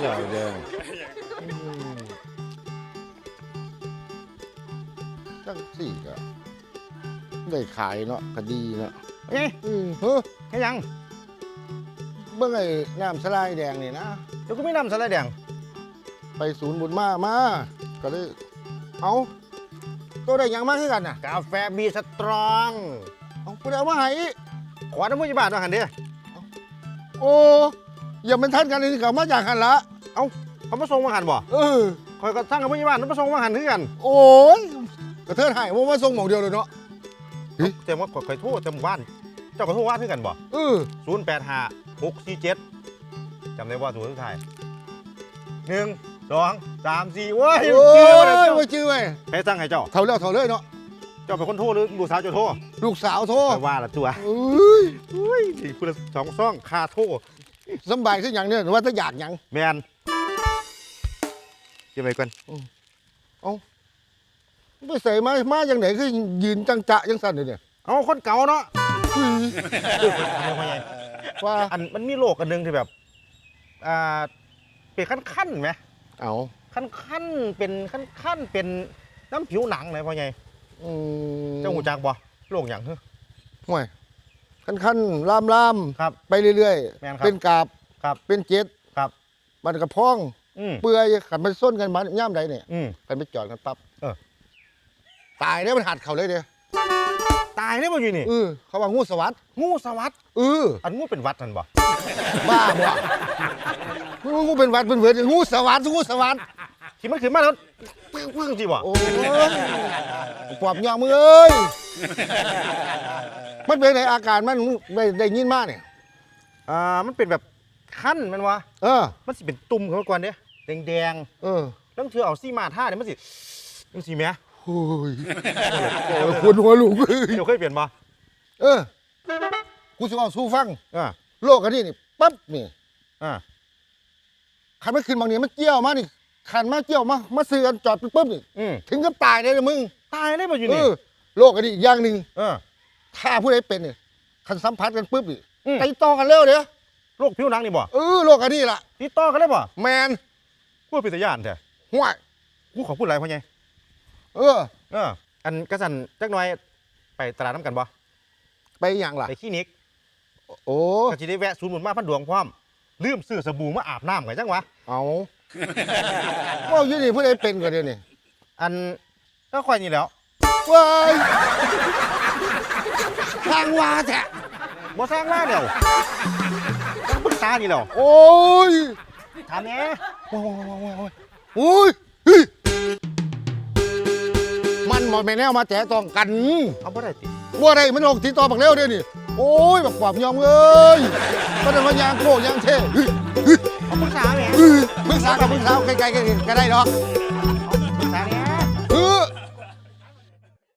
ใหญ่แดงอืมจังสี่ก็ได้ขายเนาะก็ดีเนาะไงอืมเฮ้ยแค่ยัง เบิ่งไอ้น้ำสลายแดงนี่นะ เดี๋ยวก็ไม่นำสไลด์แดง ไปศูนย์บุญมา มา ก็เลยเอาตัวได้ยังมาคือกันน่ะ กาแฟบีสตรองเอาไปเอามาให้ขอน้ำมุ้ยบาทมาหันเด้อโอ้ อย่ามันทันกันนี่ก็มาจากหันละเขามาส่งมาหันบ่เออคอยก็ทั้งกับมุ้ยบาทมาส่งมาหันคือกัน โอ้ยกระเทิดให้ว่ามาส่งหมองเดียวเลยเนาะเฮ้ยแต่ว่าข่อยข่อยโทษแต่หมู่บ้าน เจ้าก็โทษว่าคือกันบ่เออศูนย์แปดห้าหกสี่เจ็ดจำได้ว่าศูนย์สุดท้ายหนึ่งสองสามสี่โอ้ยโอ้เกี่ยวเลยยมาชื่อไว้ให้สั่งให้เจ้า เท่าแล้วเท่าเลยเนาะเจ้าเป็นคนโทษหรือลูกสาวเจ้าโทษลูกสาวโทรไปว่าละตัวเอ้ย อุ้ยคุณละสองซ่องค่าโทษ สำบายขึ้นอย่างเนี้ยว่าถ้าอยากหยัง แมนเก็บไปก่อนไปใส่มามาอย่างไหนคือยืนจังจะจังสั่นเลยเนี่ยเอาคนเก่าเนาะอุ้ยว่าอันมันมีโรคอันหนึงที่แบบ อ่า เป็นขั้นขั้นๆไหม เอาขั้นขั้นๆเป็นขั้นขั้นๆเป็นน้ำผิวหนังเลยพ่อใหญ่อืมเจ้าหูจักบ่โรคอย่างเฮ้ยห่วย ขั้นขั้นล่ามล่ามครับไปเรื่อยแม่นครับเป็นกาบครับ เป็นเจ็ดครับ มันกระพ้อง อืมเปื่อยขันมันส้นกันมันย่ามใดเนี่ยอืม กันไปจอดกันปั๊บเออ ตายเนี่ยมันหัดเขาเลยเดียตายได้บ่อยู่นี่ เออเขาว่างูสวัสดงูสวัสดเอออันงูเป็นหวัดทันบ่บ้าบ่งูงูเป็นหวัดเป็นเวรงูสวัสดงูสวัสดที่มันขึ้นมาแล้วปึ้งปึ้งจีบ่โอ้ยปอบยอมมึงเอ้ย มันเป็นในอาการมันได้ได้ยินมากเนี่ยอ่ามันเป็นแบบขั้นแมันวะเออ มันสิเป็นตุ่มขึ้นมาก่อนเด้แดงเออๆแล้วเธอเอาซี่มาท่าเนี่ยมันสิมันสิแหม่โอ้ยควรหัวลูกเอ้ยเดี๋ยวเคยเปลี่ยนบ่เออกูจะเอาสู้ฟัง อ่าโลกอันนี้นี่ปั๊บนี่อ่าคันไม่ขึ้นบางนี้มันเกี่ยวมานี่คันมาเกี่ยวมามาซื้อกันจอดปุ๊บนี่อืมถึงกับตายเลยนะมึงตายได้บ่อยู่เอนี่อโลกอันนี้อีกอย่างหนึ่งเออ ถ้าผู้ใดเป็นเนี่ยคันสัมผัสกันปุ๊บนี่อืม ไปต่อกันเร็วเด้อโรคผิวหนังนี่บ่เออโลกอันนี้ล่ะ ติดต่อกันได้บ่แมนพูดเป็นตาย่านแท้ห่วยกูขอพูดอะไรพ่อใหญ่เออ เอออันกระสันจักหน่อยไปตลาดน้ำกันบ่ไปอย่างล่ะ ไปคลินิกโอ้ ก็สิได้แวะศูนย์หมุนมาพันดวงพร้อมลืมซื้อสบู่มาอาบน้ำไงจังวะเอาว่าอยู่นี่ผู้ใดเป็นกันเดี๋ยวนี้อันก็ค่อยนี่แหล้ว ว้าย ทางวาแท้บ่สร้างมาเดียวต้องปรึกษานี่แหล้วโอ้ยถามแหน่ว้าวว้าวว้าวว้าวโอ้ยเฮ้ยมันหมดแม่แนวมาแจต้องกันเอาบ่ได้ติบัวไรมันลงติดต่อบักเร็วเดี๋ยวนี้โอ้ยบักความยอมเอ้ยมันเป็นว่ายางโก้ยางเท่เฮ้ยเฮ้ยเอาปรึกษาแหม่เฮ้ยมึงสาวกับมึงสาวไกลๆกันก็ได้หรอกเ